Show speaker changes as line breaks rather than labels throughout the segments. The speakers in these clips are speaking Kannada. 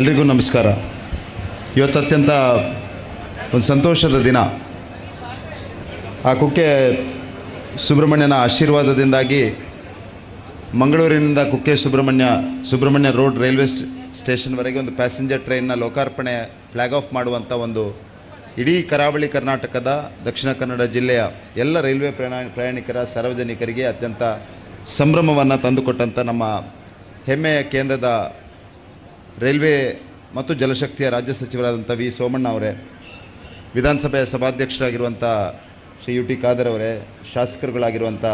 ಎಲ್ರಿಗೂ ನಮಸ್ಕಾರ. ಇವತ್ತು ಅತ್ಯಂತ ಒಂದು ಸಂತೋಷದ ದಿನ. ಆ ಕುಕ್ಕೆ ಸುಬ್ರಹ್ಮಣ್ಯನ ಆಶೀರ್ವಾದದಿಂದಾಗಿ ಮಂಗಳೂರಿನಿಂದ ಕುಕ್ಕೆ ಸುಬ್ರಹ್ಮಣ್ಯ ಸುಬ್ರಹ್ಮಣ್ಯ ರೋಡ್ ರೈಲ್ವೆ ಸ್ಟ- ಸ್ಟೇಷನ್ವರೆಗೆ ಒಂದು ಪ್ಯಾಸೆಂಜರ್ ಟ್ರೈನ್ನ ಲೋಕಾರ್ಪಣೆ ಫ್ಲ್ಯಾಗ್ ಆಫ್ ಮಾಡುವಂಥ ಒಂದು ಇಡೀ ಕರಾವಳಿ ಕರ್ನಾಟಕದ ದಕ್ಷಿಣ ಕನ್ನಡ ಜಿಲ್ಲೆಯ ಎಲ್ಲ ರೈಲ್ವೆ ಪ್ರಯಾಣ, ಪ್ರಯಾಣಿಕರ, ಸಾರ್ವಜನಿಕರಿಗೆ ಅತ್ಯಂತ ಸಂಭ್ರಮವನ್ನು ತಂದುಕೊಟ್ಟಂಥ ನಮ್ಮ ಹೆಮ್ಮೆಯ ಕೇಂದ್ರದ ರೈಲ್ವೆ ಮತ್ತು ಜಲಶಕ್ತಿಯ ರಾಜ್ಯ ಸಚಿವರಾದಂಥ ವಿ ಸೋಮಣ್ಣ ಅವರೇ, ವಿಧಾನಸಭೆಯ ಸಭಾಧ್ಯಕ್ಷರಾಗಿರುವಂಥ ಶ್ರೀ ಯು ಟಿ ಖಾದರ್ ಅವರೇ, ಶಾಸಕರುಗಳಾಗಿರುವಂಥ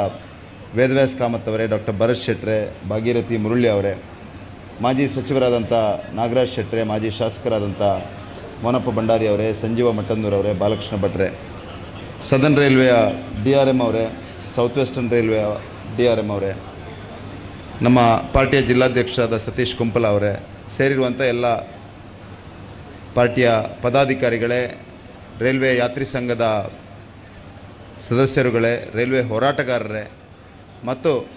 ವೇದವ್ಯಾಸ್ ಕಾಮತ್ ಅವರೇ, ಡಾಕ್ಟರ್ ಭರತ್ ಶೆಟ್ರೆ, ಭಾಗೀರಥಿ ಮುರುಳಿ ಅವರೇ, ಮಾಜಿ ಸಚಿವರಾದಂಥ ನಾಗರಾಜ್ ಶೆಟ್ರೆ, ಮಾಜಿ ಶಾಸಕರಾದಂಥ ಮೋನಪ್ಪ ಭಂಡಾರಿ ಅವರೇ, ಸಂಜೀವ ಮಟ್ಟಂದೂರ್ ಅವರೇ, ಬಾಲಕೃಷ್ಣ ಭಟ್ರೆ, ಸದನ್ ರೈಲ್ವೆಯ ಡಿ ಆರ್ ಎಂ ಅವರೇ, ಸೌತ್ ವೆಸ್ಟರ್ನ್ ರೈಲ್ವೆಯ ಡಿ ಆರ್ ಎಂ ಅವರೇ, ನಮ್ಮ ಪಾರ್ಟಿಯ ಜಿಲ್ಲಾಧ್ಯಕ್ಷರಾದ ಸತೀಶ್ ಕುಂಪಲ ಅವರೇ ಸೇರಿರುವಂಥ ಎಲ್ಲ ಪಾರ್ಟಿಯ ಪದಾಧಿಕಾರಿಗಳೇ, ರೈಲ್ವೆ ಯಾತ್ರಿ ಸಂಘದ ಸದಸ್ಯರುಗಳೇ, ರೈಲ್ವೆ ಹೋರಾಟಗಾರರೇ, ಮತ್ತು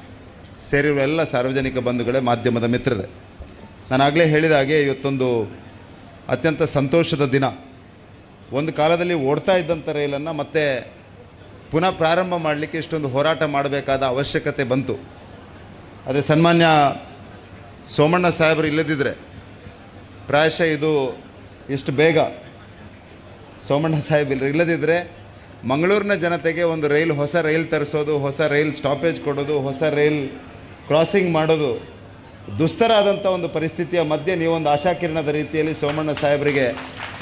ಸೇರಿರುವ ಎಲ್ಲ ಸಾರ್ವಜನಿಕ ಬಂಧುಗಳೇ, ಮಾಧ್ಯಮದ ಮಿತ್ರರೇ. ನಾನಾಗಲೇ ಹೇಳಿದ ಹಾಗೆ ಇವತ್ತೊಂದು ಅತ್ಯಂತ ಸಂತೋಷದ ದಿನ. ಒಂದು ಕಾಲದಲ್ಲಿ ಓಡ್ತಾ ಇದ್ದಂಥ ರೈಲನ್ನು ಮತ್ತೆ ಪುನಃ ಪ್ರಾರಂಭ ಮಾಡಲಿಕ್ಕೆ ಇಷ್ಟೊಂದು ಹೋರಾಟ ಮಾಡಬೇಕಾದ ಅವಶ್ಯಕತೆ ಬಂತು. ಅದೇ ಸನ್ಮಾನ್ಯ ಸೋಮಣ್ಣ ಸಾಹೇಬರು ಇಲ್ಲದಿದ್ದರೆ ಪ್ರಾಯಶಃ ಇದು ಇಷ್ಟು ಬೇಗ ಸೋಮಣ್ಣ ಸಾಹೇಬ್ ಇಲ್ಲ ಇಲ್ಲದಿದ್ದರೆ ಮಂಗಳೂರಿನ ಜನತೆಗೆ ಒಂದು ರೈಲ್, ಹೊಸ ರೈಲ್ ತರಿಸೋದು, ಹೊಸ ರೈಲ್ ಸ್ಟಾಪೇಜ್ ಕೊಡೋದು, ಹೊಸ ರೈಲ್ ಕ್ರಾಸಿಂಗ್ ಮಾಡೋದು ದುಸ್ತರ ಆದಂಥ ಒಂದು ಪರಿಸ್ಥಿತಿಯ ಮಧ್ಯೆ ನೀವೊಂದು ಆಶಾಕಿರಣದ ರೀತಿಯಲ್ಲಿ ಸೋಮಣ್ಣ ಸಾಹೇಬರಿಗೆ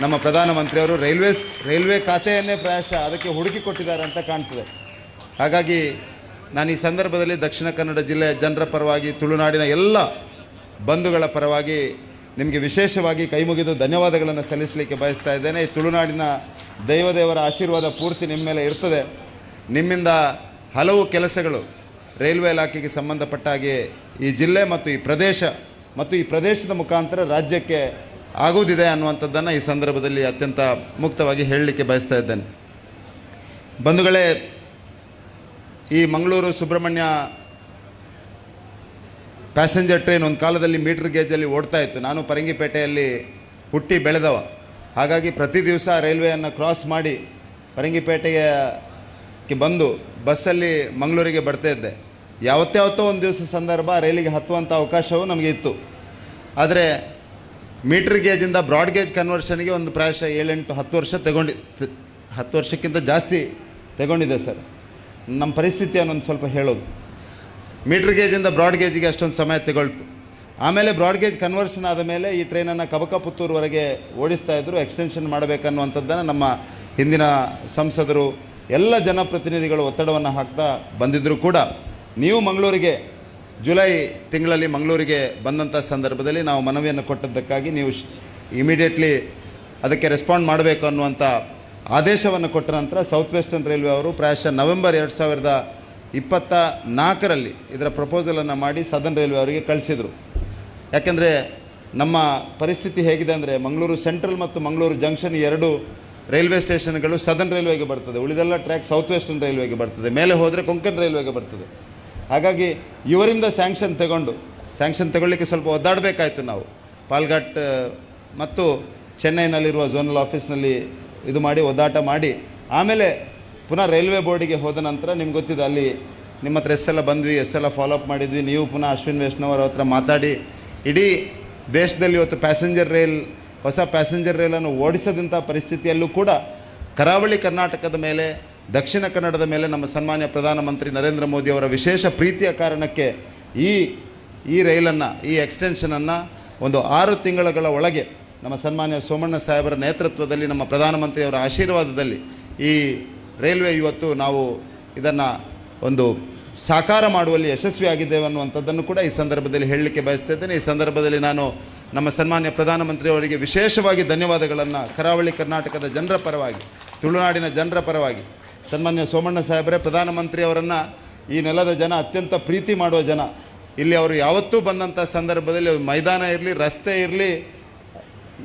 ನಮ್ಮ ಪ್ರಧಾನಮಂತ್ರಿಯವರು ರೈಲ್ವೇಸ್, ರೈಲ್ವೆ ಖಾತೆಯನ್ನೇ ಪ್ರಾಯಶಃ ಅದಕ್ಕೆ ಹುಡುಕಿ ಕೊಟ್ಟಿದ್ದಾರೆ ಅಂತ ಕಾಣ್ತದೆ. ಹಾಗಾಗಿ ನಾನು ಈ ಸಂದರ್ಭದಲ್ಲಿ ದಕ್ಷಿಣ ಕನ್ನಡ ಜಿಲ್ಲೆಯ ಜನರ ಪರವಾಗಿ ತುಳುನಾಡಿನ ಎಲ್ಲ ಬಂಧುಗಳ ಪರವಾಗಿ ನಿಮಗೆ ವಿಶೇಷವಾಗಿ ಕೈ ಮುಗಿದು ಧನ್ಯವಾದಗಳನ್ನು ಸಲ್ಲಿಸಲಿಕ್ಕೆ ಬಯಸ್ತಾ ಇದ್ದೇನೆ. ಈ ತುಳುನಾಡಿನ ದೈವದೇವರ ಆಶೀರ್ವಾದ ಪೂರ್ತಿ ನಿಮ್ಮ ಮೇಲೆ ಇರ್ತದೆ. ನಿಮ್ಮಿಂದ ಹಲವು ಕೆಲಸಗಳು ರೈಲ್ವೆ ಇಲಾಖೆಗೆ ಸಂಬಂಧಪಟ್ಟ ಹಾಗೆ ಈ ಜಿಲ್ಲೆ ಮತ್ತು ಈ ಪ್ರದೇಶ ಮತ್ತು ಈ ಪ್ರದೇಶದ ಮುಖಾಂತರ ರಾಜ್ಯಕ್ಕೆ ಆಗುವುದಿದೆ ಅನ್ನುವಂಥದ್ದನ್ನು ಈ ಸಂದರ್ಭದಲ್ಲಿ ಅತ್ಯಂತ ಮುಕ್ತವಾಗಿ ಹೇಳಲಿಕ್ಕೆ ಬಯಸ್ತಾ ಇದ್ದೇನೆ. ಬಂಧುಗಳೇ, ಈ ಮಂಗಳೂರು ಸುಬ್ರಹ್ಮಣ್ಯ ಪ್ಯಾಸೆಂಜರ್ ಟ್ರೈನ್ ಒಂದು ಕಾಲದಲ್ಲಿ ಮೀಟ್ರ್ ಗೇಜಲ್ಲಿ ಓಡ್ತಾ ಇತ್ತು. ನಾನು ಪರಂಗಿಪೇಟೆಯಲ್ಲಿ ಹುಟ್ಟಿ ಬೆಳೆದವ. ಹಾಗಾಗಿ ಪ್ರತಿ ದಿವಸ ರೈಲ್ವೆಯನ್ನು ಕ್ರಾಸ್ ಮಾಡಿ ಪರಂಗಿಪೇಟೆಗೆ ಬಂದು ಬಸ್ಸಲ್ಲಿ ಮಂಗಳೂರಿಗೆ ಬರ್ತಾ ಇದ್ದೆ. ಯಾವತ್ತಾವತ್ತೋ ಒಂದು ದಿವಸ ಸಂದರ್ಭ ರೈಲಿಗೆ ಹತ್ತುವಂಥ ಅವಕಾಶವೂ ನಮಗೆ ಇತ್ತು. ಆದರೆ ಮೀಟ್ರ್ ಗೇಜಿಂದ ಬ್ರಾಡ್ ಗೇಜ್ ಕನ್ವರ್ಷನ್ಗೆ ಒಂದು ಪ್ರಾಯಶಃ ಏಳೆಂಟು ಹತ್ತು ವರ್ಷ ತಗೊಂಡಿ, ಹತ್ತು ವರ್ಷಕ್ಕಿಂತ ಜಾಸ್ತಿ ತಗೊಂಡಿದೆ ಸರ್. ನಮ್ಮ ಪರಿಸ್ಥಿತಿಯನ್ನು ಒಂದು ಸ್ವಲ್ಪ ಹೇಳೋದು. ಮೀಟ್ರ್ ಗೇಜಿಂದ ಬ್ರಾಡ್ ಗೇಜಿಗೆ ಅಷ್ಟೊಂದು ಸಮಯ ತಗೊಳ್ತು. ಆಮೇಲೆ ಬ್ರಾಡ್ ಗೇಜ್ ಕನ್ವರ್ಷನ್ ಆದ ಮೇಲೆ ಈ ಟ್ರೈನನ್ನು ಕಬಕ ಪುತ್ತೂರ್ವರೆಗೆ ಓಡಿಸ್ತಾ ಇದ್ದರು ಎಕ್ಸ್ಟೆನ್ಷನ್ ಮಾಡಬೇಕನ್ನುವಂಥದ್ದನ್ನು ನಮ್ಮ ಹಿಂದಿನ ಸಂಸದರು, ಎಲ್ಲ ಜನಪ್ರತಿನಿಧಿಗಳು ಒತ್ತಡವನ್ನು ಹಾಕ್ತಾ ಬಂದಿದ್ದರೂ ಕೂಡ. ನೀವು ಮಂಗಳೂರಿಗೆ, ಜುಲೈ ತಿಂಗಳಲ್ಲಿ ಮಂಗಳೂರಿಗೆ ಬಂದಂಥ ಸಂದರ್ಭದಲ್ಲಿ ನಾವು ಮನವಿಯನ್ನು ಕೊಟ್ಟದ್ದಕ್ಕಾಗಿ ನೀವು ಇಮಿಡಿಯೇಟ್ಲಿ ಅದಕ್ಕೆ ರೆಸ್ಪಾಂಡ್ ಮಾಡಬೇಕು ಅನ್ನುವಂಥ ಆದೇಶವನ್ನು ಕೊಟ್ಟ ನಂತರ ಸೌತ್ ವೆಸ್ಟರ್ನ್ ರೈಲ್ವೆ ಅವರು ಪ್ರಾಯಶಃ ನವೆಂಬರ್ ಎರಡು ಸಾವಿರದ ಇಪ್ಪತ್ತ ನಾಲ್ಕರಲ್ಲಿ ಇದರ ಪ್ರಪೋಸಲನ್ನು ಮಾಡಿ ಸದನ್ ರೈಲ್ವೆ ಅವರಿಗೆ ಕಳಿಸಿದರು. ಯಾಕೆಂದರೆ ನಮ್ಮ ಪರಿಸ್ಥಿತಿ ಹೇಗಿದೆ ಅಂದರೆ ಮಂಗಳೂರು ಸೆಂಟ್ರಲ್ ಮತ್ತು ಮಂಗಳೂರು ಜಂಕ್ಷನ್ ಎರಡು ರೈಲ್ವೆ ಸ್ಟೇಷನ್ಗಳು ಸದನ್ ರೈಲ್ವೆಗೆ ಬರ್ತದೆ. ಉಳಿದೆಲ್ಲ ಟ್ರ್ಯಾಕ್ ಸೌತ್ ವೆಸ್ಟರ್ನ್ ರೈಲ್ವೆಗೆ ಬರ್ತದೆ. ಮೇಲೆ ಹೋದರೆ ಕೊಂಕಣ್ ರೈಲ್ವೆಗೆ ಬರ್ತದೆ. ಹಾಗಾಗಿ ಇವರಿಂದ ಸ್ಯಾಂಕ್ಷನ್ ತಗೊಂಡು ಸ್ಯಾಂಕ್ಷನ್ ತಗೊಳ್ಳಿಕ್ಕೆ ಸ್ವಲ್ಪ ಒದ್ದಾಡಬೇಕಾಯ್ತು ನಾವು. ಪಾಲ್ಘಾಟ್ ಮತ್ತು ಚೆನ್ನೈನಲ್ಲಿರುವ ಝೋನಲ್ ಆಫೀಸ್ನಲ್ಲಿ ಇದು ಮಾಡಿ, ಒದ್ದಾಟ ಮಾಡಿ, ಆಮೇಲೆ ಪುನಃ ರೈಲ್ವೆ ಬೋರ್ಡಿಗೆ ಹೋದ ನಂತರ ನಿಮ್ಗೆ ಗೊತ್ತಿದೆ, ಅಲ್ಲಿ ನಿಮ್ಮ ಹತ್ರ ಎಸ್ಸೆಲ್ಲ ಬಂದ್ವಿ, ಎಸ್ ಫಾಲೋ ಅಪ್ ಮಾಡಿದ್ವಿ. ನೀವು ಪುನಃ ಅಶ್ವಿನ್ ವೈಷ್ಣವರ ಹತ್ರ ಮಾತಾಡಿ, ಇಡೀ ದೇಶದಲ್ಲಿ ಇವತ್ತು ಪ್ಯಾಸೆಂಜರ್ ರೈಲ್ ಹೊಸ ಪ್ಯಾಸೆಂಜರ್ ರೈಲನ್ನು ಓಡಿಸದಂಥ ಪರಿಸ್ಥಿತಿಯಲ್ಲೂ ಕೂಡ ಕರಾವಳಿ ಕರ್ನಾಟಕದ ಮೇಲೆ, ದಕ್ಷಿಣ ಕನ್ನಡದ ಮೇಲೆ ನಮ್ಮ ಸನ್ಮಾನ್ಯ ಪ್ರಧಾನಮಂತ್ರಿ ನರೇಂದ್ರ ಮೋದಿ ಅವರ ವಿಶೇಷ ಪ್ರೀತಿಯ ಕಾರಣಕ್ಕೆ ಈ ಈ ರೈಲನ್ನು ಈ ಎಕ್ಸ್ಟೆನ್ಷನನ್ನು ಒಂದು ಆರು ತಿಂಗಳುಗಳ ಒಳಗೆ ನಮ್ಮ ಸನ್ಮಾನ್ಯ ಸೋಮಣ್ಣ ಸಾಹೇಬರ ನೇತೃತ್ವದಲ್ಲಿ, ನಮ್ಮ ಪ್ರಧಾನಮಂತ್ರಿಯವರ ಆಶೀರ್ವಾದದಲ್ಲಿ ಈ ರೈಲ್ವೆ ಇವತ್ತು ನಾವು ಇದನ್ನು ಒಂದು ಸಾಕಾರ ಮಾಡುವಲ್ಲಿ ಯಶಸ್ವಿಯಾಗಿದ್ದೇವೆ ಅನ್ನುವಂಥದ್ದನ್ನು ಕೂಡ ಈ ಸಂದರ್ಭದಲ್ಲಿ ಹೇಳಲಿಕ್ಕೆ ಬಯಸ್ತಾ ಇದ್ದೇನೆ. ಈ ಸಂದರ್ಭದಲ್ಲಿ ನಾನು ನಮ್ಮ ಸನ್ಮಾನ್ಯ ಪ್ರಧಾನಮಂತ್ರಿಯವರಿಗೆ ವಿಶೇಷವಾಗಿ ಧನ್ಯವಾದಗಳನ್ನು ಕರಾವಳಿ ಕರ್ನಾಟಕದ ಜನರ ಪರವಾಗಿ, ತುಳುನಾಡಿನ ಜನರ ಪರವಾಗಿ, ಸನ್ಮಾನ್ಯ ಸೋಮಣ್ಣ ಸಾಹೇಬರೇ ಪ್ರಧಾನಮಂತ್ರಿಯವರನ್ನು ಈ ನೆಲದ ಜನ, ಅತ್ಯಂತ ಪ್ರೀತಿ ಮಾಡುವ ಜನ. ಇಲ್ಲಿ ಅವರು ಯಾವತ್ತೂ ಬಂದಂಥ ಸಂದರ್ಭದಲ್ಲಿ ಮೈದಾನ ಇರಲಿ, ರಸ್ತೆ ಇರಲಿ,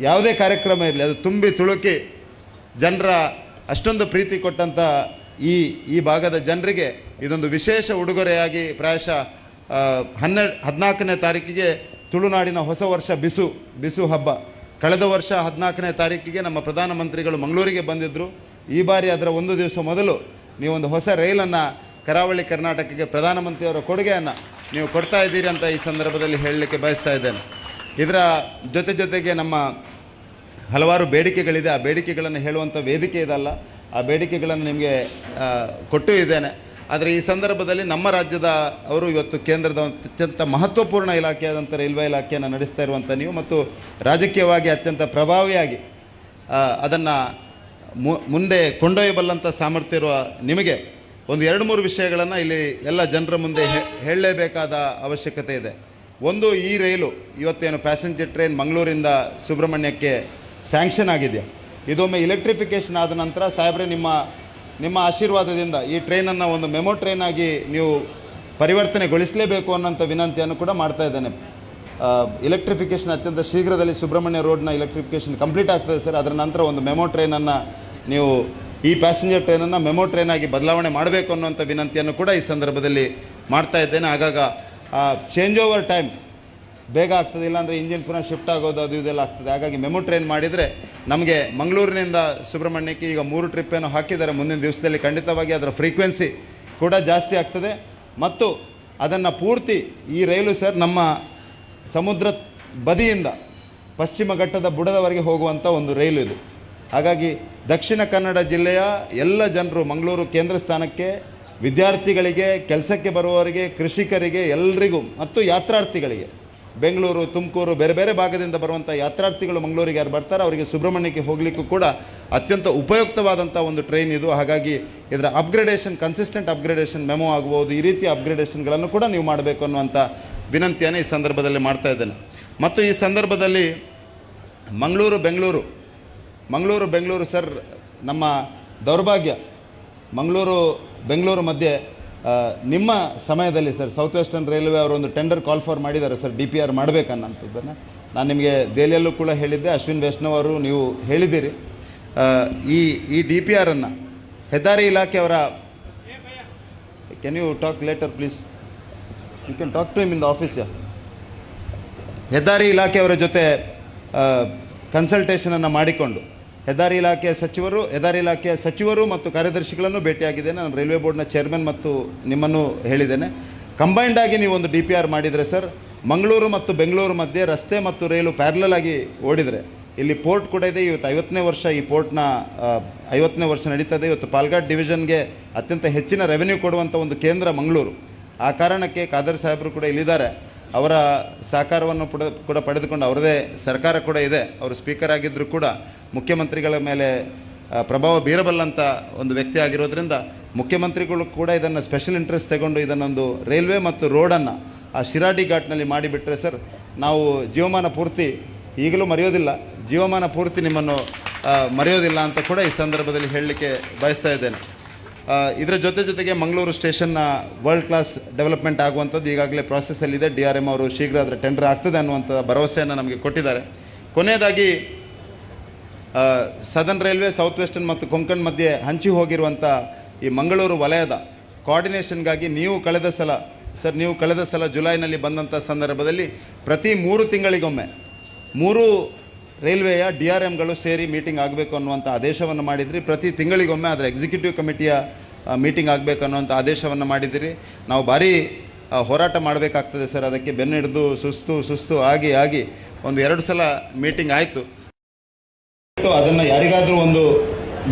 ಯಾವುದೇ ಕಾರ್ಯಕ್ರಮ ಇರಲಿ, ಅದು ತುಂಬಿ ತುಳುಕಿ ಜನರ ಅಷ್ಟೊಂದು ಪ್ರೀತಿ ಕೊಟ್ಟಂಥ ಈ ಈ ಭಾಗದ ಜನರಿಗೆ ಇದೊಂದು ವಿಶೇಷ ಉಡುಗೊರೆಯಾಗಿ ಪ್ರಾಯಶಃ ಹನ್ನೆರಡು ಹದಿನಾಲ್ಕನೇ ತಾರೀಕಿಗೆ ತುಳುನಾಡಿನ ಹೊಸ ವರ್ಷ ಬಿಸು ಬಿಸು ಹಬ್ಬ. ಕಳೆದ ವರ್ಷ ಹದಿನಾಲ್ಕನೇ ತಾರೀಕಿಗೆ ನಮ್ಮ ಪ್ರಧಾನಮಂತ್ರಿಗಳು ಮಂಗಳೂರಿಗೆ ಬಂದಿದ್ದರು ಈ ಬಾರಿ ಅದರ ಒಂದು ದಿವಸ ಮೊದಲು ನೀವೊಂದು ಹೊಸ ರೈಲನ್ನು ಕರಾವಳಿ ಕರ್ನಾಟಕಕ್ಕೆ ಪ್ರಧಾನಮಂತ್ರಿಯವರ ಕೊಡುಗೆಯನ್ನು ನೀವು ಕೊಡ್ತಾ ಇದ್ದೀರಿ ಅಂತ ಈ ಸಂದರ್ಭದಲ್ಲಿ ಹೇಳಲಿಕ್ಕೆ ಬಯಸ್ತಾ ಇದ್ದೇನೆ. ಇದರ ಜೊತೆ ಜೊತೆಗೆ ನಮ್ಮ ಹಲವಾರು ಬೇಡಿಕೆಗಳಿದೆ. ಆ ಬೇಡಿಕೆಗಳನ್ನು ಹೇಳುವಂಥ ವೇದಿಕೆ ಇದಲ್ಲ. ಆ ಬೇಡಿಕೆಗಳನ್ನು ನಿಮಗೆ ಕೊಟ್ಟು ಇದ್ದೇನೆ. ಆದರೆ ಈ ಸಂದರ್ಭದಲ್ಲಿ ನಮ್ಮ ರಾಜ್ಯದ ಅವರು ಇವತ್ತು ಕೇಂದ್ರದ ಅತ್ಯಂತ ಮಹತ್ವಪೂರ್ಣ ಇಲಾಖೆಯಾದಂಥ ರೈಲ್ವೆ ಇಲಾಖೆಯನ್ನು ನಡೆಸ್ತಾ ಇರುವಂಥ ನೀವು ಮತ್ತು ರಾಜಕೀಯವಾಗಿ ಅತ್ಯಂತ ಪ್ರಭಾವಿಯಾಗಿ ಅದನ್ನು ಮುಂದೆ ಕೊಂಡೊಯ್ಯಬಲ್ಲಂಥ ಸಾಮರ್ಥ್ಯ ಇರುವ ನಿಮಗೆ ಒಂದು ಎರಡು ಮೂರು ವಿಷಯಗಳನ್ನು ಇಲ್ಲಿ ಎಲ್ಲ ಜನರ ಮುಂದೆ ಹೇಳಲೇಬೇಕಾದ ಅವಶ್ಯಕತೆ ಇದೆ. ಒಂದು ಈ ರೈಲು, ಇವತ್ತೇನು ಪ್ಯಾಸೆಂಜರ್ ಟ್ರೈನ್ ಮಂಗಳೂರಿಂದ ಸುಬ್ರಹ್ಮಣ್ಯಕ್ಕೆ ಸ್ಯಾಂಕ್ಷನ್ ಆಗಿದೆಯಾ? ಇದೊಮ್ಮೆ ಇಲೆಕ್ಟ್ರಿಫಿಕೇಷನ್ ಆದ ನಂತರ ಸಾಹೇಬ್ರೆ, ನಿಮ್ಮ ನಿಮ್ಮ ಆಶೀರ್ವಾದದಿಂದ ಈ ಟ್ರೈನನ್ನು ಒಂದು ಮೆಮೊ ಟ್ರೈನ್ ಆಗಿ ನೀವು ಪರಿವರ್ತನೆಗೊಳಿಸಲೇಬೇಕು ಅನ್ನೋಂಥ ವಿನಂತಿಯನ್ನು ಕೂಡ ಮಾಡ್ತಾ ಇದ್ದೇನೆ. ಇಲೆಕ್ಟ್ರಿಫಿಕೇಷನ್ ಅತ್ಯಂತ ಶೀಘ್ರದಲ್ಲಿ ಸುಬ್ರಹ್ಮಣ್ಯ ರೋಡ್ನ ಇಲೆಕ್ಟ್ರಿಫಿಕೇಷನ್ ಕಂಪ್ಲೀಟ್ ಆಗ್ತದೆ ಸರ್. ಅದರ ನಂತರ ಒಂದು ಮೆಮೊ ಟ್ರೈನನ್ನು ನೀವು ಈ ಪ್ಯಾಸೆಂಜರ್ ಟ್ರೈನನ್ನು ಮೆಮೊ ಟ್ರೈನ್ ಆಗಿ ಬದಲಾವಣೆ ಮಾಡಬೇಕು ಅನ್ನೋಂಥ ವಿನಂತಿಯನ್ನು ಕೂಡ ಈ ಸಂದರ್ಭದಲ್ಲಿ ಮಾಡ್ತಾ ಇದ್ದೇನೆ. ಆಗಾಗ ಚೇಂಜ್ ಓವರ್ ಟೈಮ್ ಬೇಗ ಆಗ್ತದೆ ಇಲ್ಲಾಂದರೆ ಇಂಜಿನ್ ಪುನಃ ಶಿಫ್ಟ್ ಆಗೋದು, ಅದು ಇದೆಲ್ಲ ಆಗ್ತದೆ. ಹಾಗಾಗಿ ಮೆಮೊ ಟ್ರೈನ್ ಮಾಡಿದರೆ ನಮಗೆ ಮಂಗಳೂರಿನಿಂದ ಸುಬ್ರಹ್ಮಣ್ಯಕ್ಕೆ ಈಗ ಮೂರು ಟ್ರಿಪ್ ಏನೋ ಹಾಕಿದ್ದಾರೆ ಮುಂದಿನ ದಿವಸದಲ್ಲಿ. ಖಂಡಿತವಾಗಿ ಅದರ ಫ್ರೀಕ್ವೆನ್ಸಿ ಕೂಡ ಜಾಸ್ತಿ ಆಗ್ತದೆ. ಮತ್ತು ಅದನ್ನು ಪೂರ್ತಿ ಈ ರೈಲು ಸರ್ ನಮ್ಮ ಸಮುದ್ರ ಬದಿಯಿಂದ ಪಶ್ಚಿಮ ಘಟ್ಟದ ಬುಡದವರೆಗೆ ಹೋಗುವಂಥ ಒಂದು ರೈಲು ಇದು. ಹಾಗಾಗಿ ದಕ್ಷಿಣ ಕನ್ನಡ ಜಿಲ್ಲೆಯ ಎಲ್ಲ ಜನರು ಮಂಗಳೂರು ಕೇಂದ್ರ ಸ್ಥಾನಕ್ಕೆ, ವಿದ್ಯಾರ್ಥಿಗಳಿಗೆ, ಕೆಲಸಕ್ಕೆ ಬರುವವರಿಗೆ, ಕೃಷಿಕರಿಗೆ, ಎಲ್ರಿಗೂ ಮತ್ತು ಯಾತ್ರಾರ್ಥಿಗಳಿಗೆ ಬೆಂಗಳೂರು, ತುಮಕೂರು, ಬೇರೆ ಬೇರೆ ಭಾಗದಿಂದ ಬರುವಂಥ ಯಾತ್ರಾರ್ಥಿಗಳು ಮಂಗಳೂರಿಗೆ ಯಾರು ಬರ್ತಾರೆ, ಅವರಿಗೆ ಸುಬ್ರಹ್ಮಣ್ಯಕ್ಕೆ ಹೋಗಲಿಕ್ಕೂ ಕೂಡ ಅತ್ಯಂತ ಉಪಯುಕ್ತವಾದಂಥ ಒಂದು ಟ್ರೈನ್ ಇದು. ಹಾಗಾಗಿ ಇದರ ಅಪ್ಗ್ರೇಡೇಷನ್ ಕನ್ಸಿಸ್ಟೆಂಟ್ ಅಪ್ಗ್ರೇಡೇಷನ್ ಮೆಮೊ ಆಗ್ಬೋದು, ಈ ರೀತಿಯ ಅಪ್ಗ್ರೇಡೇಷನ್ಗಳನ್ನು ಕೂಡ ನೀವು ಮಾಡಬೇಕು ಅನ್ನುವಂಥ ವಿನಂತಿಯನ್ನು ಈ ಸಂದರ್ಭದಲ್ಲಿ ಮಾಡ್ತಾ ಇದ್ದೇನೆ. ಮತ್ತು ಈ ಸಂದರ್ಭದಲ್ಲಿ ಮಂಗಳೂರು, ಬೆಂಗಳೂರು ಮಂಗಳೂರು, ಬೆಂಗಳೂರು ಸರ್, ನಮ್ಮ ದೌರ್ಭಾಗ್ಯ, ಮಂಗಳೂರು, ಬೆಂಗಳೂರು ಮಧ್ಯೆ ನಿಮ್ಮ ಸಮಯದಲ್ಲಿ ಸರ್ ಸೌತ್ ವೆಸ್ಟರ್ನ್ ರೈಲ್ವೆ ಅವರು ಒಂದು ಟೆಂಡರ್ ಕಾಲ್ ಫಾರ್ ಮಾಡಿದ್ದಾರೆ ಸರ್ ಡಿ ಪಿ ಆರ್ ಮಾಡಬೇಕನ್ನಂಥದ್ದನ್ನು ನಾನು ನಿಮಗೆ ದೆಹಲಿಯಲ್ಲೂ ಕೂಡ ಹೇಳಿದ್ದೆ, ಅಶ್ವಿನ್ ವೈಷ್ಣವ್ ಅವರು ನೀವು ಹೇಳಿದ್ದೀರಿ. ಈ ಈ ಡಿ ಪಿ ಆರನ್ನು ಹೆದ್ದಾರಿ ಇಲಾಖೆಯವರ can you talk later please you can talk to him in the office ಯಾ ಹೆದ್ದಾರಿ ಇಲಾಖೆಯವರ ಜೊತೆ ಕನ್ಸಲ್ಟೇಷನನ್ನು ಮಾಡಿಕೊಂಡು ಹೆದ್ದಾರಿ ಇಲಾಖೆಯ ಸಚಿವರು, ಹೆದ್ದಾರಿ ಇಲಾಖೆಯ ಸಚಿವರು ಮತ್ತು ಕಾರ್ಯದರ್ಶಿಗಳನ್ನು ಭೇಟಿಯಾಗಿದ್ದೇನೆ. ನಾನು ರೈಲ್ವೆ ಬೋರ್ಡ್ನ ಚೇರ್ಮನ್ ಮತ್ತು ನಿಮ್ಮನ್ನು ಹೇಳಿದ್ದೇನೆ. ಕಂಬೈನ್ಡ್ ಆಗಿ ನೀವು ಒಂದು ಡಿ ಪಿ ಆರ್ ಮಾಡಿದರೆ ಸರ್, ಮಂಗಳೂರು ಮತ್ತು ಬೆಂಗಳೂರು ಮಧ್ಯೆ ರಸ್ತೆ ಮತ್ತು ರೈಲು ಪ್ಯಾರಲಲ್ ಆಗಿ ಓಡಿದರೆ, ಇಲ್ಲಿ ಪೋರ್ಟ್ ಕೂಡ ಇದೆ. ಇವತ್ತು ಐವತ್ತನೇ ವರ್ಷ ಈ ಪೋರ್ಟ್ನ ಐವತ್ತನೇ ವರ್ಷ ನಡೀತದೆ. ಇವತ್ತು ಪಾಲ್ಗಾಡ್ ಡಿವಿಷನ್ಗೆ ಅತ್ಯಂತ ಹೆಚ್ಚಿನ ರೆವೆನ್ಯೂ ಕೊಡುವಂಥ ಒಂದು ಕೇಂದ್ರ ಮಂಗಳೂರು. ಆ ಕಾರಣಕ್ಕೆ ಖಾದರ್ ಸಾಹೇಬರು ಕೂಡ ಇಲ್ಲಿದ್ದಾರೆ. ಅವರ ಸಹಕಾರವನ್ನು ಕೂಡ ಕೂಡ ಪಡೆದುಕೊಂಡು ಅವರದೇ ಸರ್ಕಾರ ಕೂಡ ಇದೆ. ಅವರು ಸ್ಪೀಕರ್ ಆಗಿದ್ದರೂ ಕೂಡ ಮುಖ್ಯಮಂತ್ರಿಗಳ ಮೇಲೆ ಪ್ರಭಾವ ಬೀರಬಲ್ಲಂಥ ಒಂದು ವ್ಯಕ್ತಿ ಆಗಿರೋದ್ರಿಂದ ಮುಖ್ಯಮಂತ್ರಿಗಳು ಕೂಡ ಇದನ್ನು ಸ್ಪೆಷಲ್ ಇಂಟ್ರೆಸ್ಟ್ ತಗೊಂಡು ಇದನ್ನೊಂದು ರೈಲ್ವೆ ಮತ್ತು ರೋಡನ್ನು ಆ ಶಿರಾಡಿ ಘಾಟ್ನಲ್ಲಿ ಮಾಡಿಬಿಟ್ರೆ ಸರ್, ನಾವು ಜೀವಮಾನ ಪೂರ್ತಿ ಈಗಲೂ ಮರೆಯೋದಿಲ್ಲ. ಜೀವಮಾನ ಪೂರ್ತಿ ನಿಮ್ಮನ್ನು ಮರೆಯೋದಿಲ್ಲ ಅಂತ ಕೂಡ ಈ ಸಂದರ್ಭದಲ್ಲಿ ಹೇಳಲಿಕ್ಕೆ ಬಯಸ್ತಾ ಇದ್ದೇನೆ. ಇದರ ಜೊತೆ ಜೊತೆಗೆ ಮಂಗಳೂರು ಸ್ಟೇಷನ್ನ ವರ್ಲ್ಡ್ ಕ್ಲಾಸ್ ಡೆವಲಪ್ಮೆಂಟ್ ಆಗುವಂಥದ್ದು ಈಗಾಗಲೇ ಪ್ರಾಸೆಸ್ಸಲ್ಲಿದೆ ಡಿ ಆರ್ ಎಂ ಅವರು ಶೀಘ್ರ ಅದರ ಟೆಂಡರ್ ಆಗ್ತದೆ ಅನ್ನುವಂಥ ಭರವಸೆಯನ್ನು ನಮಗೆ ಕೊಟ್ಟಿದ್ದಾರೆ. ಕೊನೆಯದಾಗಿ ಸದರ್ನ್ ರೈಲ್ವೆ ಸೌತ್ ವೆಸ್ಟರ್ನ್ ಮತ್ತು ಕೊಂಕಣ್ ಮಧ್ಯೆ ಹಂಚಿ ಹೋಗಿರುವಂಥ ಈ ಮಂಗಳೂರು ವಲಯದ ಕೋಆರ್ಡಿನೇಷನ್ಗಾಗಿ ನೀವು ಕಳೆದ ಸಲ, ಸರ್, ನೀವು ಕಳೆದ ಸಲ ಜುಲೈನಲ್ಲಿ ಬಂದಂಥ ಸಂದರ್ಭದಲ್ಲಿ ಪ್ರತಿ ಮೂರು ತಿಂಗಳಿಗೊಮ್ಮೆ, ಮೂರು ರೈಲ್ವೆಯ ಡಿ ಆರ್ ಎಮ್ಗಳು ಸೇರಿ ಮೀಟಿಂಗ್ ಆಗಬೇಕು ಅನ್ನುವಂಥ ಆದೇಶವನ್ನು ಮಾಡಿದ್ರಿ. ಪ್ರತಿ ತಿಂಗಳಿಗೊಮ್ಮೆ ಅದರ ಎಕ್ಸಿಕ್ಯೂಟಿವ್ ಕಮಿಟಿಯ ಮೀಟಿಂಗ್ ಆಗಬೇಕು ಅನ್ನುವಂಥ ಆದೇಶವನ್ನು ಮಾಡಿದಿರಿ. ನಾವು ಭಾರಿ ಹೋರಾಟ ಮಾಡಬೇಕಾಗ್ತದೆ ಸರ್. ಅದಕ್ಕೆ ಬೆನ್ನಿಡಿದು ಸುಸ್ತು ಸುಸ್ತು ಆಗಿ ಆಗಿ ಒಂದು ಎರಡು ಸಲ ಮೀಟಿಂಗ್ ಆಯಿತು. ಅದನ್ನು ಯಾರಿಗಾದರೂ ಒಂದು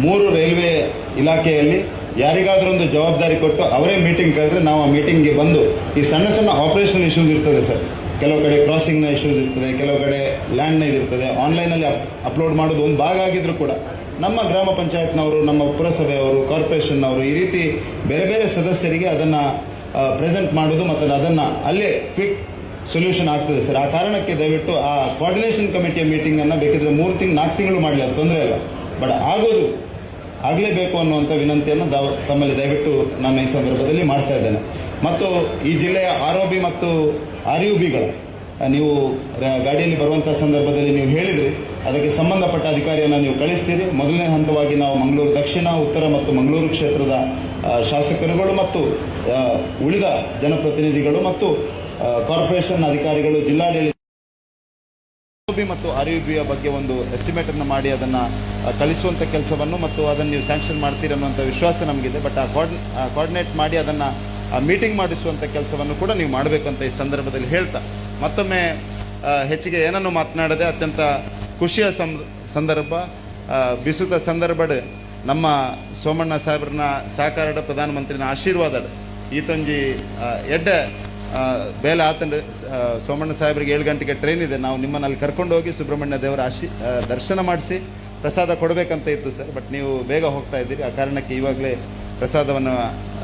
ಮೂರು ರೈಲ್ವೆ ಇಲಾಖೆಯಲ್ಲಿ ಯಾರಿಗಾದರೂ ಒಂದು ಜವಾಬ್ದಾರಿ ಕೊಟ್ಟು ಅವರೇ ಮೀಟಿಂಗ್ ಕರೆದ್ರೆ ನಾವು ಆ ಮೀಟಿಂಗ್ಗೆ ಬಂದು ಈ ಸಣ್ಣ ಸಣ್ಣ ಆಪರೇಷನಲ್ ಇಶ್ಯೂಸ್ ಇರ್ತದೆ ಸರ್. ಕೆಲವು ಕಡೆ ಕ್ರಾಸಿಂಗ್ನ ಇಶ್ಯೂಸ್ ಇರ್ತದೆ, ಕೆಲವು ಕಡೆ ಲ್ಯಾಂಡ್ನ ಇದಿರ್ತದೆ ಆನ್ಲೈನಲ್ಲಿ ಅಪ್ ಅಪ್ಲೋಡ್ ಮಾಡೋದು ಒಂದು ಭಾಗ ಆಗಿದ್ರು ಕೂಡ ನಮ್ಮ ಗ್ರಾಮ ಪಂಚಾಯತ್ನವರು, ನಮ್ಮ ಪುರಸಭೆಯವರು ಕಾರ್ಪೊರೇಷನ್ನವರು ಈ ರೀತಿ ಬೇರೆ ಬೇರೆ ಸದಸ್ಯರಿಗೆ ಅದನ್ನು ಪ್ರೆಸೆಂಟ್ ಮಾಡೋದು ಮತ್ತು ಅದನ್ನು ಅಲ್ಲೇ ಕ್ವಿಕ್ ಸೊಲ್ಯೂಷನ್ ಆಗ್ತದೆ ಸರ್. ಆ ಕಾರಣಕ್ಕೆ ದಯವಿಟ್ಟು ಆ ಕೋಆರ್ಡಿನೇಷನ್ ಕಮಿಟಿಯ ಮೀಟಿಂಗನ್ನು ಬೇಕಿದ್ರೆ ಮೂರು ತಿಂಗಳು ನಾಲ್ಕು ತಿಂಗಳು ಮಾಡಲಿ, ಅದು ತೊಂದರೆ ಇಲ್ಲ. ಬಟ್ ಆಗೋದು, ಆಗಲೇಬೇಕು ಅನ್ನುವಂಥ ವಿನಂತಿಯನ್ನು ದಾವ, ತಮ್ಮಲ್ಲಿ ದಯವಿಟ್ಟು ನಾನು ಈ ಸಂದರ್ಭದಲ್ಲಿ ಮಾಡ್ತಾ ಇದ್ದೇನೆ. ಮತ್ತು ಈ ಜಿಲ್ಲೆಯ ಆರ್ ಒ ಬಿ ಮತ್ತು ಆರ್ ಯು ಬಿಗಳ ನೀವು ಗಾಡಿಯಲ್ಲಿ ಬರುವಂಥ ಸಂದರ್ಭದಲ್ಲಿ ನೀವು ಹೇಳಿದ್ರೆ, ಅದಕ್ಕೆ ಸಂಬಂಧಪಟ್ಟ ಅಧಿಕಾರಿಯನ್ನು ನೀವು ಕಳಿಸ್ತೀರಿ. ಮೊದಲನೇ ಹಂತವಾಗಿ ನಾವು ಮಂಗಳೂರು ದಕ್ಷಿಣ, ಉತ್ತರ ಮತ್ತು ಮಂಗಳೂರು ಕ್ಷೇತ್ರದ ಶಾಸಕರುಗಳು ಮತ್ತು ಉಳಿದ ಜನಪ್ರತಿನಿಧಿಗಳು ಮತ್ತು ಕಾರ್ಪೊರೇಷನ್ ಅಧಿಕಾರಿಗಳು, ಜಿಲ್ಲಾಡಳಿತ ಮತ್ತು ಆರ್ ಯು ಬಿಯ ಬಗ್ಗೆ ಒಂದು ಎಸ್ಟಿಮೇಟನ್ನು ಮಾಡಿ ಅದನ್ನು ಕಳಿಸುವಂಥ ಕೆಲಸವನ್ನು ಮತ್ತು ಅದನ್ನು ನೀವು ಸ್ಯಾಂಕ್ಷನ್ ಮಾಡ್ತೀರಿ ಅನ್ನುವಂಥ ವಿಶ್ವಾಸ ನಮಗಿದೆ. ಬಟ್ ಆ ಕೋರ್ಡ್ ಕೋರ್ಡಿನೇಟ್ ಮಾಡಿ ಅದನ್ನು ಮೀಟಿಂಗ್ ಮಾಡಿಸುವಂಥ ಕೆಲಸವನ್ನು ಕೂಡ ನೀವು ಮಾಡಬೇಕಂತ ಈ ಸಂದರ್ಭದಲ್ಲಿ ಹೇಳ್ತಾ. ಮತ್ತೊಮ್ಮೆ ಹೆಚ್ಚಿಗೆ ಏನನ್ನು ಮಾತನಾಡದೆ ಅತ್ಯಂತ ಖುಷಿಯ ಸಂದರ್ಭ ಆ, ಬಿಸುತ ಸಂದರ್ಭಡ್ ನಮ್ಮ ಸೋಮಣ್ಣ ಸಾಹೇಬ್ರನ್ನ ಸಹಕಾರಡ ಪ್ರಧಾನಮಂತ್ರಿನ ಆಶೀರ್ವಾದ ಈತೊಂಜಿ ತಂಜಿ ಎಡ್ಡ ಬೇಲೆ ಆತಂಡ ಸೋಮಣ್ಣ ಸಾಹೇಬ್ರಿಗೆ ಏಳು ಗಂಟೆಗೆ ಟ್ರೈನ್ ಇದೆ. ನಾವು ನಿಮ್ಮನ್ನು ಅಲ್ಲಿ ಕರ್ಕೊಂಡು ಹೋಗಿ ಸುಬ್ರಹ್ಮಣ್ಯ ದೇವರ ಆಶಿ ದರ್ಶನ ಮಾಡಿಸಿ ಪ್ರಸಾದ ಕೊಡಬೇಕಂತ ಇತ್ತು ಸರ್. ಬಟ್ ನೀವು ಬೇಗ ಹೋಗ್ತಾ ಇದ್ದೀರಿ. ಆ ಕಾರಣಕ್ಕೆ ಇವಾಗಲೇ ಪ್ರಸಾದವನ್ನು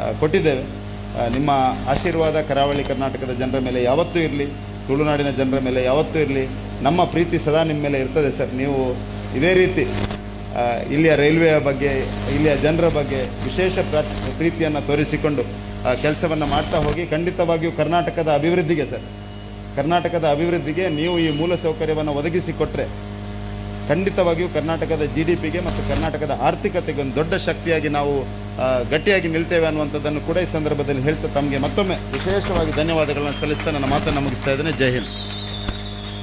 ಆ, ಕೊಟ್ಟಿದ್ದೇವೆ. ಆ, ನಿಮ್ಮ ಆಶೀರ್ವಾದ ಕರಾವಳಿ ಕರ್ನಾಟಕದ ಜನರ ಮೇಲೆ ಯಾವತ್ತೂ ಇರಲಿ, ತುಳುನಾಡಿನ ಜನರ ಮೇಲೆ ಯಾವತ್ತೂ ಇರಲಿ, ನಮ್ಮ ಪ್ರೀತಿ ಸದಾ ನಿಮ್ಮ ಮೇಲೆ ಇರ್ತದೆ ಸರ್. ನೀವು ಇದೇ ರೀತಿ ಇಲ್ಲಿಯ ರೈಲ್ವೆಯ ಬಗ್ಗೆ, ಇಲ್ಲಿಯ ಜನರ ಬಗ್ಗೆ ವಿಶೇಷ ಪ್ರ- ಪ್ರೀತಿಯನ್ನು ತೋರಿಸಿಕೊಂಡು ಕೆಲಸವನ್ನು ಮಾಡ್ತಾ ಹೋಗಿ ಖಂಡಿತವಾಗಿಯೂ ಕರ್ನಾಟಕದ ಅಭಿವೃದ್ಧಿಗೆ ಸರ್. ಕರ್ನಾಟಕದ ಅಭಿವೃದ್ಧಿಗೆ ನೀವು ಈ ಮೂಲ ಸೌಕರ್ಯವನ್ನು ಒದಗಿಸಿಕೊಟ್ರೆ ಖಂಡಿತವಾಗಿಯೂ ಕರ್ನಾಟಕದ ಜಿ ಡಿ ಪಿಗೆ ಮತ್ತು ಕರ್ನಾಟಕದ ಆರ್ಥಿಕತೆಗೆ ಒಂದು ದೊಡ್ಡ ಶಕ್ತಿಯಾಗಿ ನಾವು ಗಟ್ಟಿಯಾಗಿ ನಿಲ್ತೇವೆ ಅನ್ನುವಂಥದ್ದನ್ನು ಕೂಡ ಈ ಸಂದರ್ಭದಲ್ಲಿ ಹೇಳ್ತಾ ತಮಗೆ ಮತ್ತೊಮ್ಮೆ ವಿಶೇಷವಾಗಿ ಧನ್ಯವಾದಗಳನ್ನು ಸಲ್ಲಿಸ್ತಾ ನನ್ನ ಮಾತನ್ನು ಮುಗಿಸ್ತಾ ಇದ್ದೇನೆ. ಜೈ ಹಿಂದ್.